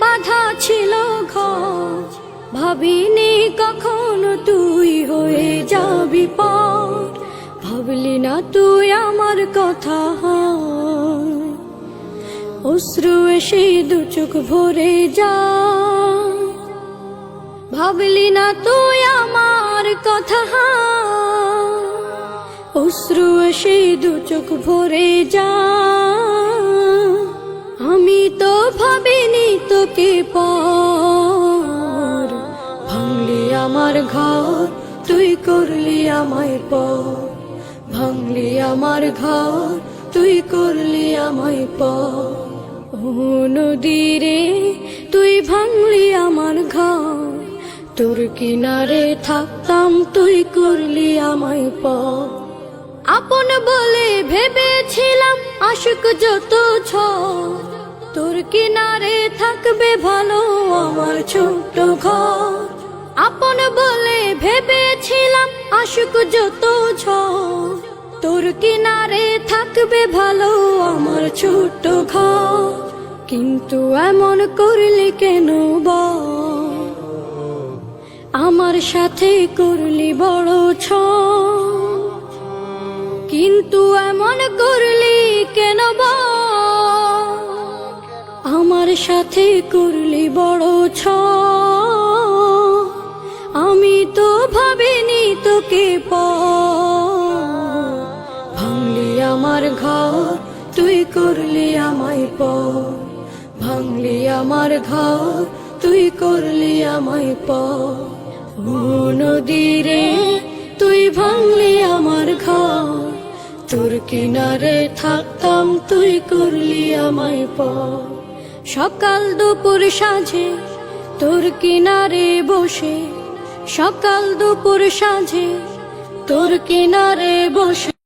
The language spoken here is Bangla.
বাধা ছিল ঘর ভাবিনি কখনো তুই হয়ে যাবি পর ভাবলি না তুই আমার কথা অশ্রু এসে দু চোখ ভরে যা ভাবলি না তুই আমার কথা অশ্রু এসে দু চোখ ভরে যা তোকে পর? ভাঙলি আমার ঘর, তুই করলি আমায় পর। ভাঙলি আমার ঘর, তুই করলি আমায় পর। ও নদীরে তুই ভাঙলি আমার ঘর। তোর কিনারে থাকতাম, তুই করলি আমায় পর। আপন বলে ভেবেছিলাম, আশুক যত ছ তোর কিনারে থাকবে ভালো আমার ছোট্ট ঘর। আপন বলে ভেবেছিলাম আশুক যত ছ তোর কিনারে থাকবে ভালো আমার ছোট্ট ঘর। কিন্তু এমন করলি কেন আমার সাথে করলি বড় ছ কিন্তু এমন করলি কেন বল? আমার সাথে করলি বড় ছ আমি তো ভাবিনি তোকে প ভাঙলি আমার ঘর, তুই করলি আমায় প ভাঙলি আমার ঘর, তুই করলি আমায় প নদীরে তুই ভাঙলি আমার ঘর। তোর কিনারে থাকতাম, তুই করলি আমায় প সকাল দুপুর সাঁঝে তোর কিনারে বসে। সকাল দুপুর সাঁঝে তোর কিনারে বসে।